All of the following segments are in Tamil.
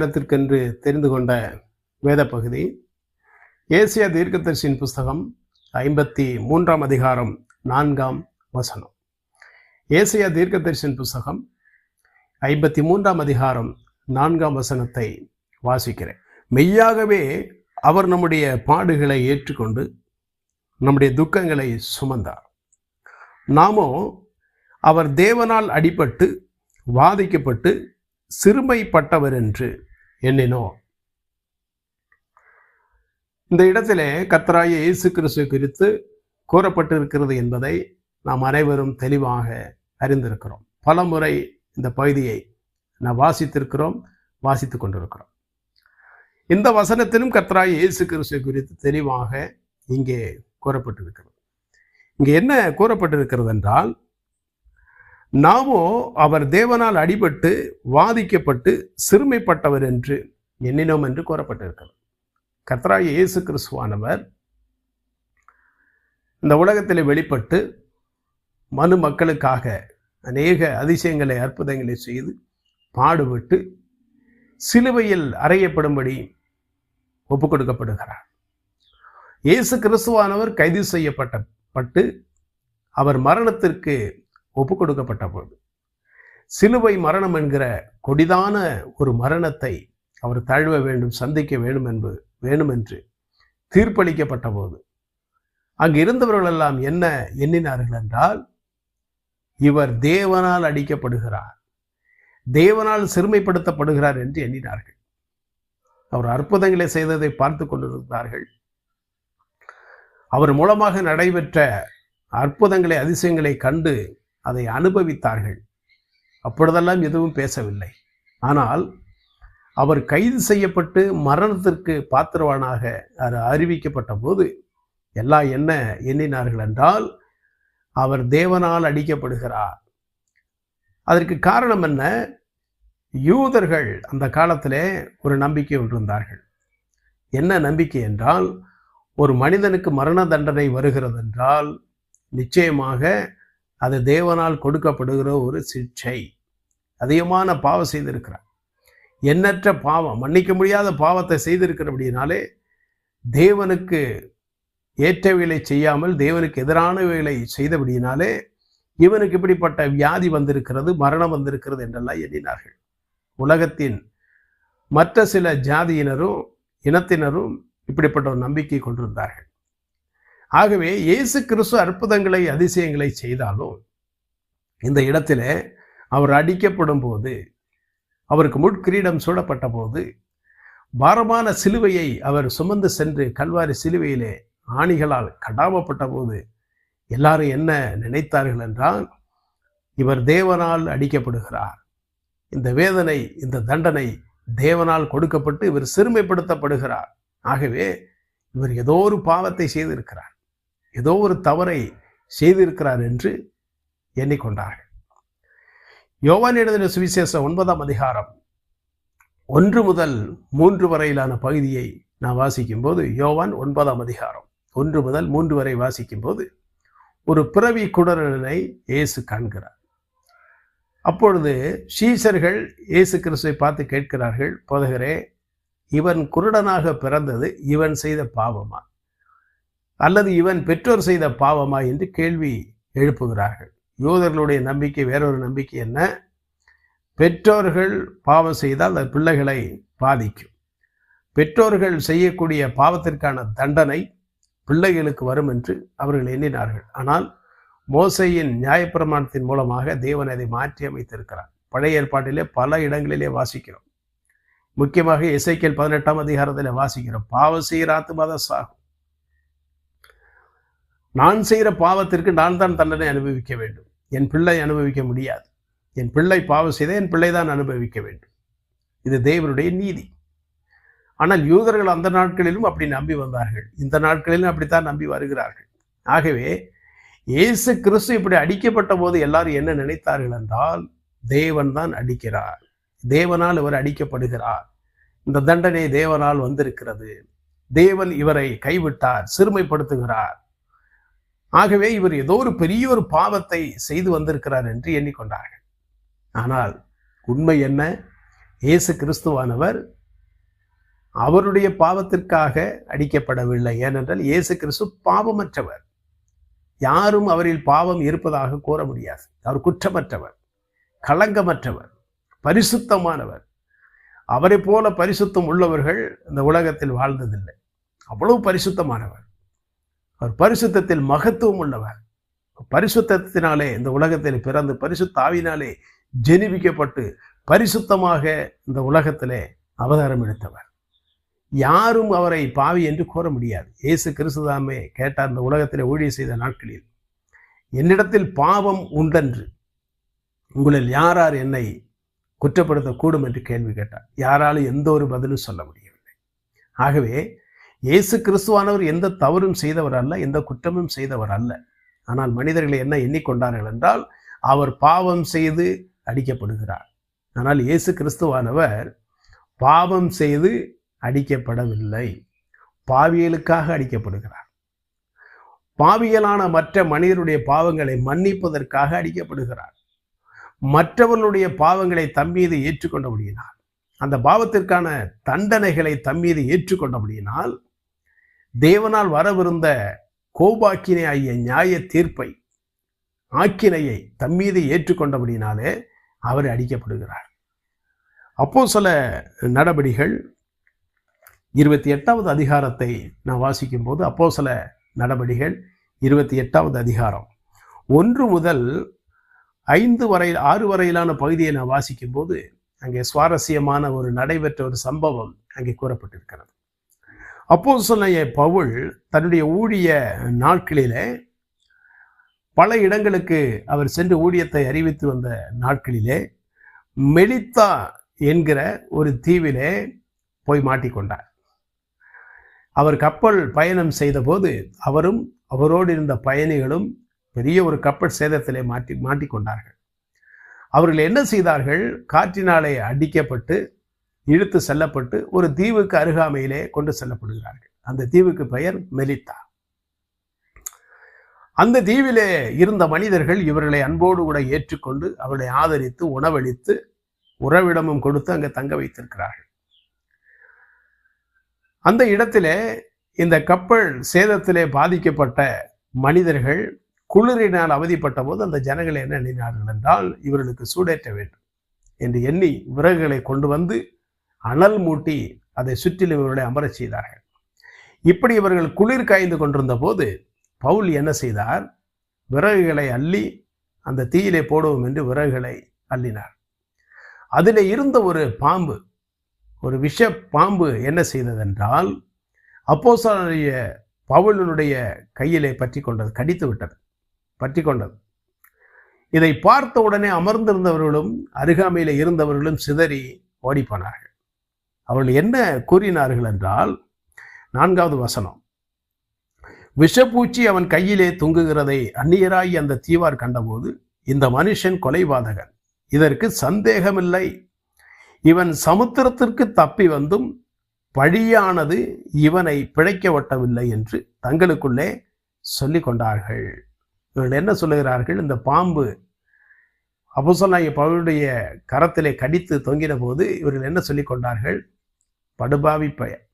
நேரத்திற்கென்று தெரிந்து கொண்ட வேத பகுதி ஏசியா தீர்க்கதரிசியின் புஸ்தகம் ஐம்பத்தி மூன்றாம் அதிகாரம் நான்காம் வசனம். ஏசியா தீர்க்கதரிசியின் புஸ்தகம் ஐம்பத்தி மூன்றாம் அதிகாரம் நான்காம் வசனத்தை வாசிக்கிறேன். மெய்யாகவே அவர் நம்முடைய பாடுகளை ஏற்றுக்கொண்டு நம்முடைய துக்கங்களை சுமந்தார். நாமோ அவர் தேவனால் அடிபட்டு வாதிக்கப்பட்டு சிறுமைப்பட்டவர் என்று எண்ணினோம். இந்த இடத்திலே கத்தராய இயேசு கிறிஸ்து குறித்து கூறப்பட்டிருக்கிறது என்பதை நாம் அனைவரும் தெளிவாக அறிந்திருக்கிறோம். பல முறை இந்த பகுதியை நாம் வாசித்திருக்கிறோம் வாசித்து கொண்டிருக்கிறோம். இந்த வசனத்திலும் கத்தராய இயேசு கிறிஸ்து குறித்து தெளிவாக இங்கே கூறப்பட்டிருக்கிறது. இங்கே என்ன கூறப்பட்டிருக்கிறது என்றால் நாமோ அவர் தேவனால் அடிபட்டு வாதிக்கப்பட்டு சிறுமைப்பட்டவர் என்று எண்ணினோம் என்று கூறப்பட்டிருக்கிறது. கத்ராய இயேசு கிறிஸ்துவானவர் இந்த உலகத்தில் வெளிப்பட்டு மனு மக்களுக்காக அநேக அதிசயங்களை அற்புதங்களை செய்து பாடுபட்டு சிலுவையில் அறையப்படும்படி ஒப்பு கொடுக்கப்படுகிறார் இயேசு கிறிஸ்துவானவர் கைது செய்யப்பட்ட பட்டு அவர் மரணத்திற்கு ஒப்பு கொடுக்கப்பட்ட போது. சிலுவை மரணம் என்கிற கொடிதான ஒரு மரணத்தை அவர் தழுவ வேண்டும் சந்திக்க வேண்டும் என்பது வேண்டும் என்று தீர்ப்பளிக்கப்பட்ட போது. அங்கு இருந்தவர்களெல்லாம் என்ன எண்ணினார்கள் என்றால் இவர் தேவனால் அடிக்கப்படுகிறார் தேவனால் சிறுமைப்படுத்தப்படுகிறார் என்று எண்ணினார்கள். அவர் அற்புதங்களை செய்ததை பார்த்து கொண்டிருந்தார்கள். அவர் மூலமாக நடைபெற்ற அற்புதங்களை அதிசயங்களை கண்டு அதை அனுபவித்தார்கள். அப்பொழுதெல்லாம் எதுவும் பேசவில்லை. ஆனால் அவர் கைது செய்யப்பட்டு மரணத்திற்கு பாத்திரவானாக அது அறிவிக்கப்பட்ட போது எல்லாம் என்ன எண்ணினார்கள் என்றால் அவர் தேவனால் அடிக்கப்படுகிறார். அதற்கு காரணம் என்ன? யூதர்கள் அந்த காலத்திலே ஒரு நம்பிக்கை கொண்டிருந்தார்கள் என்ன நம்பிக்கை என்றால் ஒரு மனிதனுக்கு மரண தண்டனை வருகிறது என்றால் நிச்சயமாக அது தேவனால் கொடுக்கப்படுகிற ஒரு சிக்ஷை. அதிகமான பாவம் செய்திருக்கிறார். எண்ணற்ற பாவம் மன்னிக்க முடியாத பாவத்தை செய்திருக்கிறபடினாலே தேவனுக்கு ஏற்றவைகளை செய்யாமல் தேவனுக்கு எதிரானவைகளை செய்தபடியினாலே இவனுக்கு இப்படிப்பட்ட வியாதி வந்திருக்கிறது மரணம் வந்திருக்கிறது என்றெல்லாம் எண்ணினார்கள். உலகத்தின் மற்ற சில ஜாதியினரும் இனத்தினரும் இப்படிப்பட்ட ஒரு நம்பிக்கை கொண்டிருந்தார்கள். ஆகவே இயேசு கிறிஸ்து அற்புதங்களை அதிசயங்களை செய்தாலும் இந்த இடத்திலே அவர் அடிக்கப்படும் போது அவருக்கு முட்கிரீடம் சூடப்பட்ட போது பாரமான சிலுவையை அவர் சுமந்து சென்று கல்வாரி சிலுவையிலே ஆணிகளால் கடாமப்பட்ட போது எல்லாரும் என்ன நினைத்தார்கள் என்றால் இவர் தேவனால் அடிக்கப்படுகிறார். இந்த வேதனை இந்த தண்டனை தேவனால் கொடுக்கப்பட்டு இவர் சிறுமைப்படுத்தப்படுகிறார். ஆகவே இவர் ஏதோ ஒரு பாவத்தை செய்திருக்கிறார். ஏதோ ஒரு தவறை செய்திருக்கிறார் என்று எண்ணிக்கொண்டார்கள். யோவான் எழுதின சுவிசேஷ ஒன்பதாம் அதிகாரம் ஒன்று முதல் மூன்று வரையிலான பகுதியை நான் வாசிக்கும்போது யோவான் ஒன்பதாம் அதிகாரம் ஒன்று முதல் மூன்று வரை வாசிக்கும்போது ஒரு பிறவி குடரனை இயேசு காண்கிறார். அப்பொழுது சீசர்கள் இயேசு கிறிஸ்துவை பார்த்து கேட்கிறார்கள் போதகரே இவன் குருடனாக பிறந்தது இவன் செய்த பாவமா? அல்லது இவன் பெற்றோர் செய்த பாவமா என்று கேள்வி எழுப்புகிறார்கள். யூதர்களுடைய நம்பிக்கை வேறொரு நம்பிக்கை என்ன? பெற்றோர்கள் பாவம் செய்தால் அந்த பிள்ளைகளை பாதிக்கும். பெற்றோர்கள் செய்யக்கூடிய பாவத்திற்கான தண்டனை பிள்ளைகளுக்கு வரும் என்று அவர்கள் எண்ணினார்கள். ஆனால் மோசையின் நியாயப்பிரமாணத்தின் மூலமாக தேவன் அதை மாற்றி அமைத்திருக்கிறார். பழைய ஏற்பாட்டிலே பல இடங்களிலே வாசிக்கிறோம். முக்கியமாக இசைக்கல் பதினெட்டாம் அதிகாரத்தில் வாசிக்கிறோம். பாவம் செய்கிற ஆத்மாத சாகும். நான் செய்கிற பாவத்திற்கு நான் தான் தண்டனை அனுபவிக்க வேண்டும். என் பிள்ளை அனுபவிக்க முடியாது. என் பிள்ளை பாவம் செய்த என் பிள்ளை தான் அனுபவிக்க வேண்டும். இது தேவனுடைய நீதி. ஆனால் யூதர்கள் அந்த நாட்களிலும் அப்படி நம்பி வந்தார்கள். இந்த நாட்களிலும் அப்படித்தான் நம்பி வருகிறார்கள். ஆகவே இயேசு கிறிஸ்து இப்படி அடிக்கப்பட்ட போது எல்லாரும் என்ன நினைத்தார்கள் என்றால் தேவன் தான் அடிக்கிறார். தேவனால் இவர் அடிக்கப்படுகிறார். இந்த தண்டனை தேவனால் வந்திருக்கிறது. தேவன் இவரை கைவிட்டார் சிறுமைப்படுத்துகிறார். ஆகவே இவர் ஏதோ ஒரு பெரிய ஒரு பாவத்தை செய்து வந்திருக்கிறார் என்று எண்ணிக்கொண்டார்கள். ஆனால் உண்மை என்ன? இயேசு கிறிஸ்துவானவர் அவருடைய பாவத்திற்காக அடிக்கப்படவில்லை. ஏனென்றால் இயேசு கிறிஸ்து பாவமற்றவர். யாரும் அவரில் பாவம் இருப்பதாக கூற முடியாது. அவர் குற்றமற்றவர் களங்கமற்றவர் பரிசுத்தமானவர். அவரை போல பரிசுத்தம் உள்ளவர்கள் இந்த உலகத்தில் வாழ்ந்ததில்லை. அவ்வளவு பரிசுத்தமானவர். அவர் பரிசுத்தத்தில் மகத்துவம் உள்ளவர். பரிசுத்தத்தினாலே இந்த உலகத்தில் பிறந்து பரிசுத்தாவினாலே ஜெனிபிக்கப்பட்டு பரிசுத்தமாக இந்த உலகத்திலே அவதாரம் எடுத்தவர். யாரும் அவரை பாவி என்று கூற முடியாது. இயேசு கிறிஸ்துதாமே கேட்டார் இந்த உலகத்திலே ஊழிய செய்த நாட்களில் என்னிடத்தில் பாவம் உண்டென்று உங்களில் யாரார் என்னை குற்றப்படுத்தக்கூடும்? என்று கேள்வி கேட்டார். யாராலும் எந்த ஒரு பதிலும் சொல்ல முடியவில்லை. ஆகவே இயேசு கிறிஸ்துவானவர் எந்த தவறும் செய்தவர் அல்ல எந்த குற்றமும் செய்தவர் அல்ல. ஆனால் மனிதர்களை என்ன எண்ணிக்கொண்டார்கள் என்றால் அவர் பாவம் செய்து அடிக்கப்படுகிறார். ஆனால் இயேசு கிறிஸ்துவானவர் பாவம் செய்து அடிக்கப்படவில்லை. பாவியலுக்காக அடிக்கப்படுகிறார். பாவியலான மற்ற மனிதருடைய பாவங்களை மன்னிப்பதற்காக அடிக்கப்படுகிறார். மற்றவர்களுடைய பாவங்களை தம்மீது ஏற்றுக்கொண்டபடியினால் அந்த பாவத்திற்கான தண்டனைகளை தம்மீது ஏற்றுக்கொண்டபடியினால் தேவனால் வரவிருந்த கோபாக்கினை ஆகிய நியாய தீர்ப்பை ஆக்கினையை தம்மீது ஏற்றுக்கொண்டபடினாலே அவர் அடிக்கப்படுகிறார். அப்போ சில நடபடிகள் இருபத்தி எட்டாவது அதிகாரத்தை நான் வாசிக்கும் போது அப்போ சில நடபடிகள் இருபத்தி எட்டாவது அதிகாரம் ஒன்று முதல் ஐந்து வரை ஆறு வரையிலான பகுதியை நான் வாசிக்கும் போது அங்கே சுவாரஸ்யமான ஒரு நடைபெற்ற ஒரு சம்பவம் அங்கே கூறப்பட்டிருக்கிறது. அப்போ சொன்ன பவுல் தன்னுடைய ஊழிய நாட்களிலே பல இடங்களுக்கு அவர் சென்று ஊழியத்தை அறிவித்து வந்த நாட்களிலே மெலித்தா என்கிற ஒரு தீவிலே போய் மாட்டிக்கொண்டார். அவர் கப்பல் பயணம் செய்தபோது அவரும் அவரோடு இருந்த பயணிகளும் பெரிய ஒரு கப்பல் சேதத்திலே மாட்டி மாட்டிக்கொண்டார்கள். அவர்கள் என்ன செய்தார்கள்? காற்றினாலே அடிக்கப்பட்டு இழுத்து செல்லப்பட்டு ஒரு தீவுக்கு அருகாமையிலே கொண்டு செல்லப்படுகிறார்கள். அந்த தீவுக்கு பெயர் மெலித்தா. அந்த தீவிலே இருந்த மனிதர்கள் இவர்களை அன்போடு கூட ஏற்றுக்கொண்டு அவர்களை ஆதரித்து உணவளித்து உறவிடமும் கொடுத்து அங்கே தங்க வைத்திருக்கிறார்கள். அந்த இடத்திலே இந்த கப்பல் சேதத்திலே பாதிக்கப்பட்ட மனிதர்கள் குளிரினால் அவதிப்பட்ட போது அந்த ஜனங்கள் என்ன எண்ணினார்கள் என்றால் இவர்களுக்கு சூடேற்ற வேண்டும் என்று எண்ணி விறகுகளை கொண்டு வந்து அனல் மூட்டி அதை சுற்றிலும் இவர்களை அமரச் செய்தார்கள். இப்படி இவர்கள் குளிர் காய்ந்து கொண்டிருந்த போது பவுல் என்ன செய்தார்? விறகுகளை அள்ளி அந்த தீயிலே போடுவோம் என்று விறகுகளை அள்ளினார். அதில் இருந்த ஒரு பாம்பு ஒரு விஷ பாம்பு என்ன செய்ததென்றால் அப்போசாலுடைய பவுலனுடைய கையிலே பற்றி கொண்டது கடித்து விட்டது பற்றி கொண்டது. இதை பார்த்த உடனே அமர்ந்திருந்தவர்களும் அருகாமையில் இருந்தவர்களும் சிதறி ஓடிப்போனார்கள். அவர்கள் என்ன கூறினார்கள் என்றால் நான்காவது வசனம். விஷப்பூச்சி அவன் கையிலே தொங்குகிறதை அந்நியராய் அந்த தீவார் கண்டபோது இந்த மனுஷன் கொலைபாதகன் இதற்கு சந்தேகமில்லை. இவன் சமுத்திரத்திற்கு தப்பி வந்தும் பழியானது இவனை பிழைக்க ஒட்டவில்லை என்று தங்களுக்குள்ளே சொல்லி கொண்டார்கள். இவர்கள் என்ன சொல்லுகிறார்கள்? இந்த பாம்பு அபுசல்லாய பவுளுடைய கரத்திலே கடித்து தொங்கின போது இவர்கள் என்ன சொல்லி கொண்டார்கள்? படுபாவி பயன்.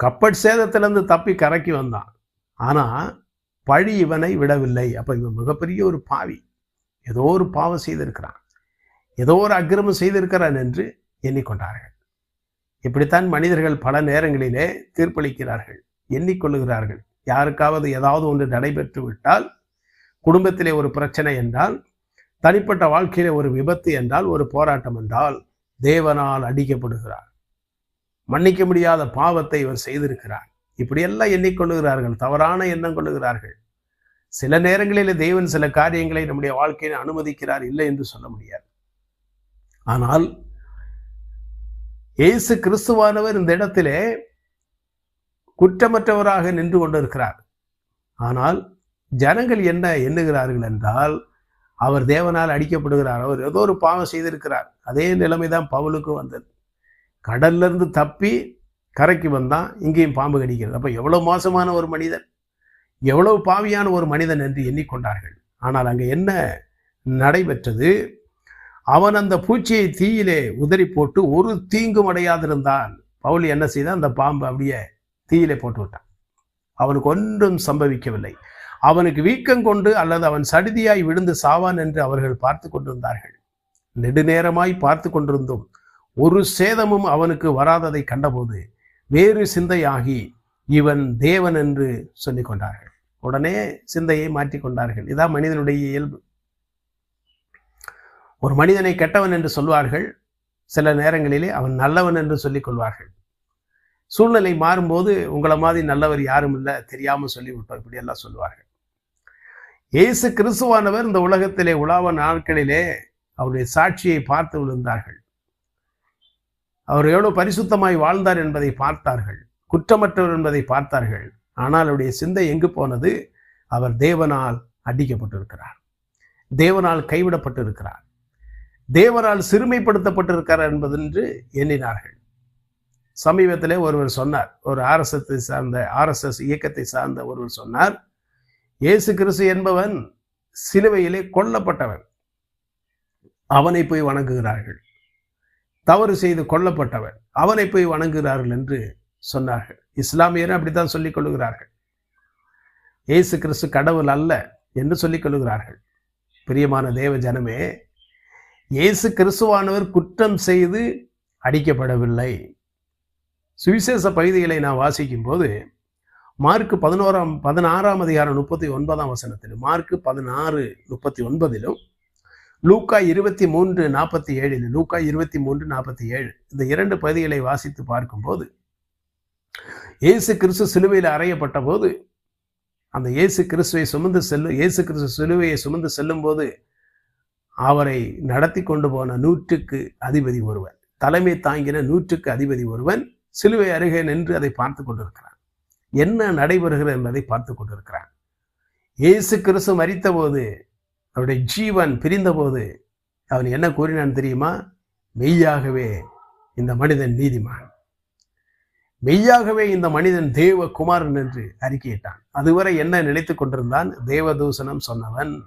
கப்பட் சேதத்திலிருந்து தப்பி கரைக்கு வந்தான். ஆனால் பழி இவனை விடவில்லை. அப்போ இவன் மிகப்பெரிய ஒரு பாவி. ஏதோ ஒரு பாவம் செய்திருக்கிறான். ஏதோ ஒரு அக்கிரமம் செய்திருக்கிறான் என்று எண்ணிக்கொண்டார்கள். இப்படித்தான் மனிதர்கள் பல நேரங்களிலே தீர்ப்பளிக்கிறார்கள் எண்ணிக்கொள்ளுகிறார்கள். யாருக்காவது ஏதாவது ஒன்று நடைபெற்று விட்டால் குடும்பத்திலே ஒரு பிரச்சனை என்றால் தனிப்பட்ட வாழ்க்கையிலே ஒரு விபத்து என்றால் ஒரு போராட்டம் என்றால் தேவனால் அடிக்கப்படுகிறார். மன்னிக்க முடியாத பாவத்தை இவர் செய்திருக்கிறார் இப்படியெல்லாம் எண்ணிக்கொள்ளுகிறார்கள் தவறான எண்ணம் கொள்ளுகிறார்கள். சில நேரங்களில் தேவன் சில காரியங்களை நம்முடைய வாழ்க்கையில் அனுமதிக்கிறார் இல்லை என்று சொல்ல முடியாது. ஆனால் இயேசு கிறிஸ்துவானவர் இந்த இடத்திலே குற்றமற்றவராக நின்று கொண்டிருக்கிறார். ஆனால் ஜனங்கள் என்ன எண்ணுகிறார்கள் என்றால் அவர் தேவனால் அடிக்கப்படுகிறார் அவர் ஏதோ ஒரு பாவம் செய்திருக்கிறார். அதே நிலைமை தான் பவுலுக்கும் வந்தது. கடல்லேருந்து தப்பி கரைக்கு வந்தான் இங்கேயும் பாம்பு கடிக்கிறது. அப்போ எவ்வளோ மோசமான ஒரு மனிதன்? எவ்வளவு பாவியான ஒரு மனிதன் என்று எண்ணிக்கொண்டார்கள். ஆனால் அங்கே என்ன நடைபெற்றது? அவன் அந்த பூச்சியை தீயிலே உதறி போட்டு ஒரு தீங்கும் அடையாதிருந்தான் பவுல் என்ன செய்தான்? அந்த பாம்பு அப்படியே தீயிலே போட்டு விட்டான். அவனுக்கு ஒன்றும் சம்பவிக்கவில்லை. அவனுக்கு வீக்கம் கொண்டு அல்லது அவன் சடிதியாய் விழுந்து சாவான் என்று அவர்கள் பார்த்து கொண்டிருந்தார்கள். நெடுநேரமாய் பார்த்து கொண்டிருந்தோம். ஒரு சேதமும் அவனுக்கு வராததை கண்டபோது வேறு சிந்தையாகி இவன் தேவன் என்று சொல்லி கொண்டார்கள். உடனே சிந்தையை மாற்றிக் கொண்டார்கள். இதான் மனிதனுடைய இயல்பு. ஒரு மனிதனை கெட்டவன் என்று சொல்வார்கள். சில நேரங்களிலே அவன் நல்லவன் என்று சொல்லிக் கொள்வார்கள். சூழ்நிலை மாறும்போது உங்களை மாதிரி நல்லவர் யாரும் இல்லை தெரியாமல் சொல்லிவிட்டோம் இப்படியெல்லாம் சொல்லுவார்கள் இயேசு கிறிஸ்துவானவர் இந்த உலகத்திலே உலாவ நாட்களிலே அவருடைய சாட்சியை பார்த்து விழுந்தார்கள். அவர் எவ்வளவு பரிசுத்தமாய் வாழ்ந்தார் என்பதை பார்த்தார்கள். குற்றமற்றவர் என்பதை பார்த்தார்கள். ஆனால் அவருடைய சிந்தை எங்கு போனது? அவர் தேவனால் அடிக்கப்பட்டிருக்கிறார். தேவனால் கைவிடப்பட்டிருக்கிறார். தேவனால் சிறுமைப்படுத்தப்பட்டிருக்கிறார் என்பதென்று எண்ணினார்கள். சமீபத்திலே ஒருவர் சொன்னார். ஒரு ஆர்எஸ்எஸ் சார்ந்த ஆர்எஸ்எஸ் இயக்கத்தை சார்ந்த ஒருவர் சொன்னார். இயேசு கிறிஸ்து என்பவன் சிலுவையிலே கொல்லப்பட்டவன். அவனை போய் வணங்குகிறார்கள். தவறு செய்து கொல்லப்பட்டவன். அவனை போய் வணங்குகிறார்கள் என்று சொன்னார்கள். இஸ்லாமியர் அப்படித்தான் சொல்லிக் கொள்கிறார்கள் இயேசு கிறிஸ்து கடவுள் அல்ல என்று சொல்லிக் கொள்கிறார்கள் பிரியமான தேவ ஜனமே இயேசு கிறிஸ்துவானவர் குற்றம் செய்து அடிக்கப்படவில்லை. சுவிசேஷ பகுதிகளை நான் வாசிக்கும் போது மார்க் பதினோராம் பதினாறாம் அதிகாரம் முப்பத்தி ஒன்பதாம் வசனத்திலும் மார்க் பதினாறு முப்பத்தி ஒன்பதிலும் லூக்கா இருபத்தி மூன்று நாற்பத்தி ஏழில் லூக்கா இருபத்தி மூன்று நாற்பத்தி ஏழு இந்த இரண்டு பகுதிகளை வாசித்து பார்க்கும்போது இயேசு கிறிஸ்து சிலுவையில் அறையப்பட்ட போது அந்த இயேசு கிறிஸ்துவை சுமந்து செல்லும் இயேசு கிறிஸ்து சிலுவையை சுமந்து செல்லும் போது அவரை நடத்தி கொண்டு போன நூற்றுக்கு அதிபதி ஒருவன் தலைமை தாங்கின நூற்றுக்கு அதிபதி ஒருவன் சிலுவை அருகே நின்று அதை பார்த்து கொண்டிருக்கிறான். என்ன நடைபெறுகிறது என்பதை பார்த்து கொண்டிருக்கிறான். இயேசு கிறிஸ்து மறித்த போது அவருடைய ஜீவன் பிரிந்தபோது அவன் என்ன கூறினான் தெரியுமா? மெய்யாகவே இந்த மனிதன் நீதிமான். மெய்யாகவே இந்த மனிதன் தேவ குமாரன் என்று அறிக்கையிட்டான். அதுவரை என்ன நினைத்து கொண்டிருந்தான்? தேவதூஷணம் சொன்னவன்.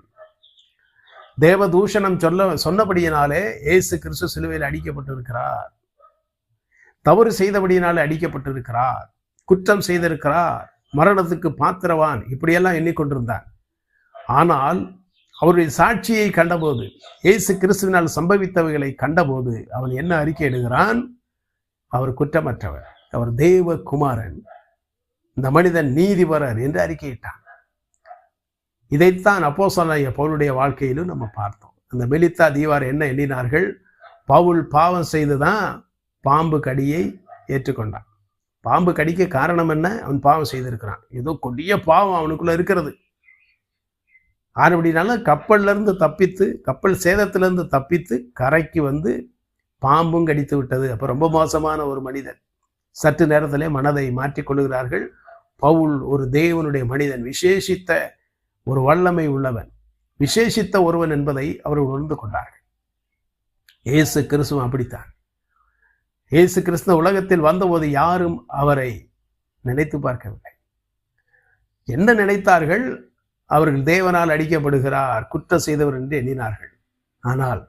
தேவதூஷணம் சொல்ல சொன்னபடியினாலே இயேசு கிறிஸ்து சிலுவையில் அடிக்கப்பட்டிருக்கிறார். தவறு செய்தபடியினாலே அடிக்கப்பட்டிருக்கிறார். குற்றம் செய்திருக்கிறார். மரணத்துக்கு பாத்திரவான். இப்படியெல்லாம் எண்ணிக்கொண்டிருந்தான். ஆனால் அவருடைய சாட்சியை கண்டபோது இயேசு கிறிஸ்துவினால் சம்பவித்தவைகளை கண்டபோது அவன் என்ன அறிக்கை இடுகிறான் அவர் குற்றமற்றவர். அவர் தேவ குமாரன் இந்த மனிதன் நீதிபரர் என்று அறிக்கையிட்டான். இதைத்தான் அப்போசனாய பவுலுடைய வாழ்க்கையிலும் நம்ம பார்த்தோம். அந்த மெலித்தா தீவார் என்ன எண்ணினார்கள்? பவுல் பாவம் செய்துதான் பாம்பு கடியை ஏற்றுக்கொண்டான். பாம்பு கடிக்க காரணம் என்ன? அவன் பாவம் செய்திருக்கிறான். ஏதோ கொடிய பாவம் அவனுக்குள்ள இருக்கிறது. ஆனபடினால கப்பல்ல இருந்து தப்பித்து கப்பல் சேதத்திலிருந்து தப்பித்து கரைக்கு வந்து பாம்பும் கடித்து விட்டது. அப்போ ரொம்ப மோசமான ஒரு மனிதன். சற்று நேரத்திலே மனதை மாற்றிக்கொள்கிறார்கள் பவுல் ஒரு தேவனுடைய மனிதன் விசேஷித்த ஒரு வல்லமை உள்ளவன். விசேஷித்த ஒருவன் என்பதை அவர் உணர்ந்து கொண்டார்கள். இயேசு கிறிஸ்துவம் அப்படித்தான். இயேசு கிறிஸ்துவ உலகத்தில் வந்தபோது யாரும் அவரை நினைத்து பார்க்கவில்லை. என்ன நினைத்தார்கள்? அவர்கள் தேவனால் அடிக்கப்படுகிறார் குற்றம் செய்தவர் என்று எண்ணினார்கள். ஆனால்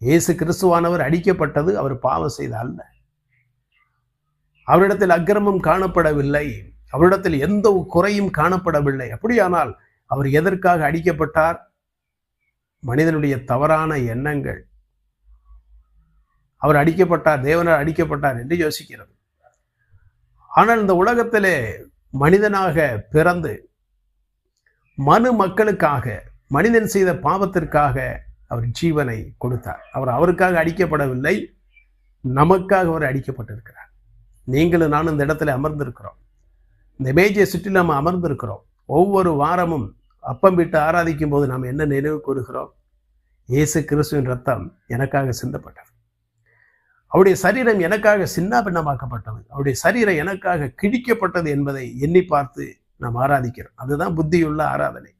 இயேசு கிறிஸ்துவானவர் அடிக்கப்பட்டது அவர் பாவம் செய்த அல்ல. அவரிடத்தில் அக்கிரமம் காணப்படவில்லை. அவரிடத்தில் எந்த குறையும் காணப்படவில்லை. அப்படியானால் அவர் எதற்காக அடிக்கப்பட்டார்? மனிதனுடைய தவறான எண்ணங்கள். அவர் அடிக்கப்பட்டார் தேவனால் அடிக்கப்பட்டார் என்று யோசிக்கிறது. ஆனால் இந்த உலகத்திலே மனிதனாக பிறந்து மனு மக்களுக்காக மனிதன் செய்த பாவத்திற்காக அவர் ஜீவனை கொடுத்தார். அவர் அவருக்காக அடிக்கப்படவில்லை. நமக்காக அவர் அடிக்கப்பட்டிருக்கிறார். நீங்களும் நானும் இந்த இடத்துல அமர்ந்திருக்கிறோம். இந்த மேஜை சுற்றி நாம் அமர்ந்திருக்கிறோம். ஒவ்வொரு வாரமும் அப்பம் விட்டு ஆராதிக்கும் போது நாம் என்ன நினைவு கூறுகிறோம்? இயேசு கிறிஸ்துவின் ரத்தம் எனக்காக சிந்தப்பட்டது. அவருடைய சரீரம் எனக்காக சின்னாபின்னமாக்கப்பட்டது. அவருடைய சரீரம் எனக்காக கிழிக்கப்பட்டது என்பதை எண்ணி பார்த்து நாம் ஆராதிக்கிறோம். அதுதான் புத்தியுள்ள ஆராதனை.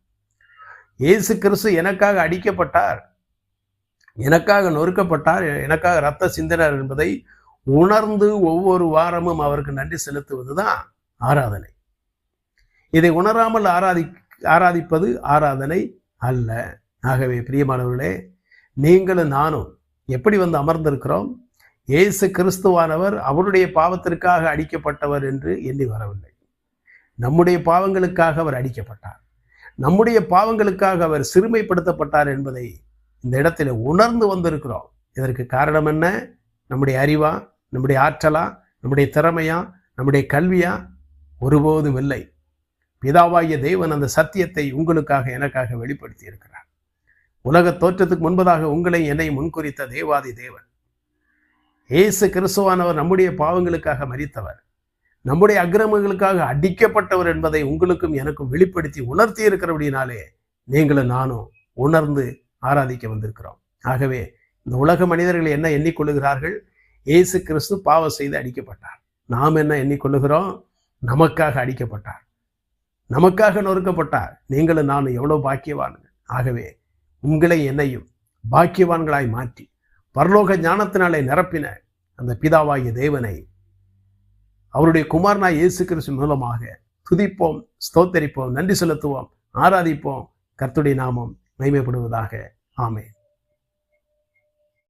இயேசு கிறிஸ்து எனக்காக அடிக்கப்பட்டார். எனக்காக நொறுக்கப்பட்டார். எனக்காக ரத்த சிந்தனர் என்பதை உணர்ந்து ஒவ்வொரு வாரமும் அவருக்கு நன்றி செலுத்துவது தான் ஆராதனை. இதை உணராமல் ஆராதி ஆராதிப்பது ஆராதனை அல்ல. ஆகவே பிரியமானவர்களே நீங்களும் நானும் எப்படி வந்து அமர்ந்திருக்கிறோம்? இயேசு கிறிஸ்துவானவர் அவருடைய பாவத்திற்காக அடிக்கப்பட்டவர் என்று எண்ணி வரவில்லை. நம்முடைய பாவங்களுக்காக அவர் அடிக்கப்பட்டார். நம்முடைய பாவங்களுக்காக அவர் சிறுமைப்படுத்தப்பட்டார் என்பதை இந்த இடத்துல உணர்ந்து வந்திருக்கிறோம். இதற்கு காரணம் என்ன? நம்முடைய அறிவா? நம்முடைய ஆற்றலா? நம்முடைய திறமையா? நம்முடைய கல்வியா? ஒருபோதும் இல்லை. பிதாவாகிய தேவன் அந்த சத்தியத்தை உங்களுக்காக எனக்காக வெளிப்படுத்தி இருக்கிறார் உலக தோற்றத்துக்கு முன்பதாக உங்களை என்னை முன்குறித்த தேவாதி தேவன். இயேசு கிறிஸ்துவானவர் நம்முடைய பாவங்களுக்காக மறித்தவர் நம்முடைய அக்கிரமங்களுக்காக அடிக்கப்பட்டவர் என்பதை உங்களுக்கும் எனக்கும் வெளிப்படுத்தி உணர்த்தி இருக்கிறபடினாலே நீங்களும் நானும் உணர்ந்து ஆராதிக்க வந்திருக்கிறோம். ஆகவே இந்த உலக மனிதர்கள் என்ன எண்ணிக்கொள்ளுகிறார்கள்? இயேசு கிறிஸ்து பாவம் செய்து அடிக்கப்பட்டார். நாம் என்ன எண்ணிக்கொள்ளுகிறோம்? நமக்காக அடிக்கப்பட்டார். நமக்காக நொறுக்கப்பட்டார். நீங்களும் நானும் எவ்வளோ பாக்கியவான்கள். ஆகவே உங்களை என்னையும் பாக்கியவான்களாய் மாற்றி பரலோக ஞானத்தினாலே நிரப்பின அந்த பிதாவாகிய தேவனை அவருடைய குமாரனாய் இயேசு கிறிஸ்து மூலமாக துதிப்போம் ஸ்தோத்தரிப்போம் நன்றி செலுத்துவோம் ஆராதிப்போம். கர்த்துடைய நாமம் மைமைப்படுவதாக ஆமென்.